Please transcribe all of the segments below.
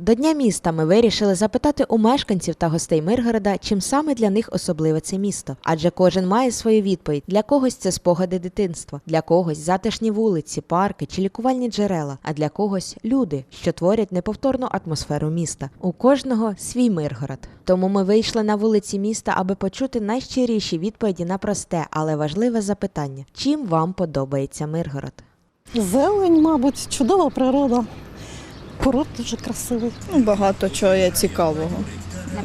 До Дня міста ми вирішили запитати у мешканців та гостей Миргорода, чим саме для них особливе це місто. Адже кожен має свою відповідь. Для когось це спогади дитинства, для когось затишні вулиці, парки чи лікувальні джерела, а для когось люди, що творять неповторну атмосферу міста. У кожного свій Миргород. Тому ми вийшли на вулиці міста, аби почути найщиріші відповіді на просте, але важливе запитання: чим вам подобається Миргород? Зелень, мабуть, чудова природа. Курорт дуже красивий. Ну, багато чого є цікавого.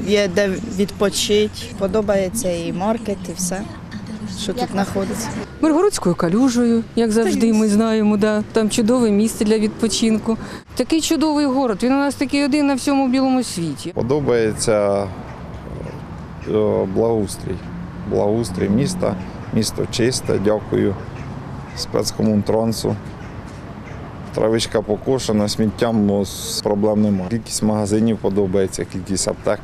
Є де відпочити, подобається і маркет, і все, що тут знаходиться. Миргородською калюжею, як завжди, ми знаємо, да. там чудове місце для відпочинку. Такий чудовий город, він у нас такий один на всьому білому світі. Подобається е, благоустрій. Благоустрій міста. Місто чисте, дякую спецкомунтрансу. Травичка покошена, сміттям проблем немає. Кількість магазинів подобається, кількість аптек.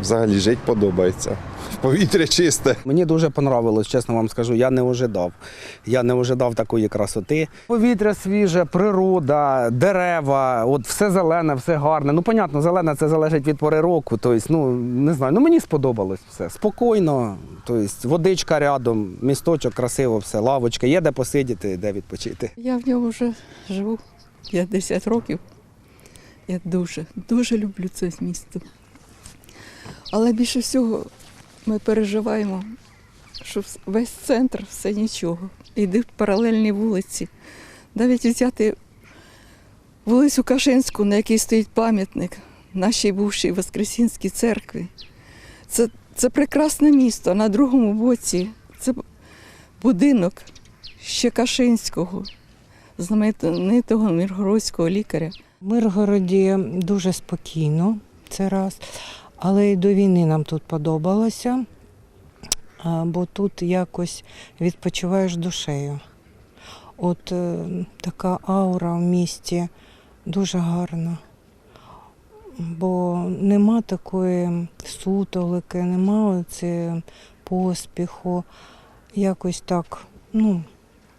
Взагалі жити подобається. Повітря чисте. Мені дуже понравилось, чесно вам скажу. Я не ожидав. Я не ожидав такої красоти. Повітря свіже, природа, дерева, от все зелене, все гарне. Ну, понятно, зелене це залежить від пори року. Тобто, ну не знаю. Ну мені сподобалось все. Спокійно, тобто, водичка рядом, місточок красиво, все, лавочка, є де посидіти, де відпочити. Я в ньому вже живу 50 років. Я дуже, дуже люблю це місто. Але більше всього ми переживаємо, що весь центр все нічого. Йди паралельні вулиці. Навіть взяти вулицю Кашинську, на якій стоїть пам'ятник нашій бувшій Воскресінській церкві. Це, це прекрасне місто. На другому боці це будинок ще Кашинського, знаменитого міргородського лікаря. В Миргороді дуже спокійно, це раз. Але й до війни нам тут подобалося, бо тут якось відпочиваєш душею. От е, така аура в місті дуже гарна. Бо нема такої сутолики, нема оце поспіху. Якось так, ну,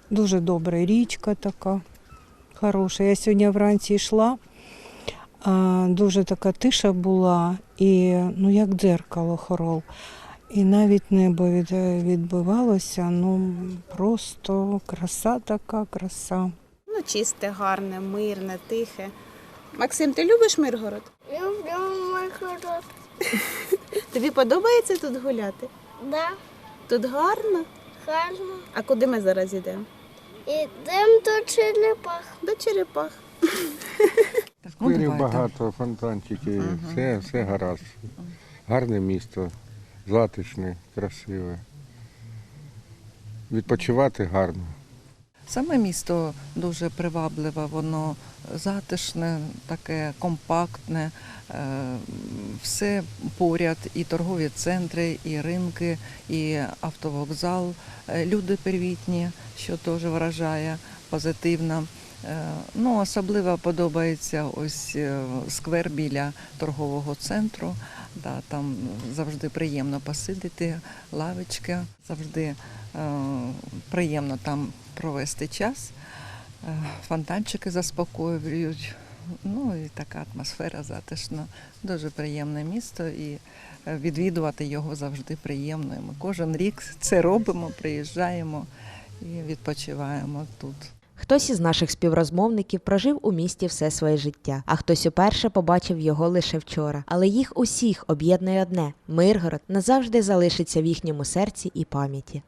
дуже добре. Річка така хороша. Я сьогодні вранці йшла, дуже така тиша була, і ну як дзеркало хорол. І навіть небо від, відбивалося, ну просто краса така, краса. Ну, чисте, гарне, мирне, тихе. Максим, ти любиш Миргород? Люблю Миргород. Тобі подобається тут гуляти? Да, Тут гарно. гарно. А куди ми зараз йдемо? Ідемо до черепах. До черепах. Скверів багато, фонтанчики, все, все гаразд. Гарне місто, затишне, красиве. Відпочивати гарно. Саме місто дуже привабливе, воно затишне, таке компактне, е, все поряд, і торгові центри, і ринки, і автовокзал. Е, Люди привітні, що теж вражає позитивно. Е, Ну, особливо подобається ось е, сквер біля торгового центру. Да, там завжди приємно посидіти, лавочки, завжди е, приємно там провести час. Фонтанчики заспокоюють. Ну і така атмосфера затишна. Дуже приємне місто і відвідувати його завжди приємно. Ми кожен рік це робимо, приїжджаємо і відпочиваємо тут. Хтось із наших співрозмовників прожив у місті все своє життя, а хтось уперше побачив його лише вчора. Але їх усіх об'єднує одне: Миргород назавжди залишиться в їхньому серці і пам'яті.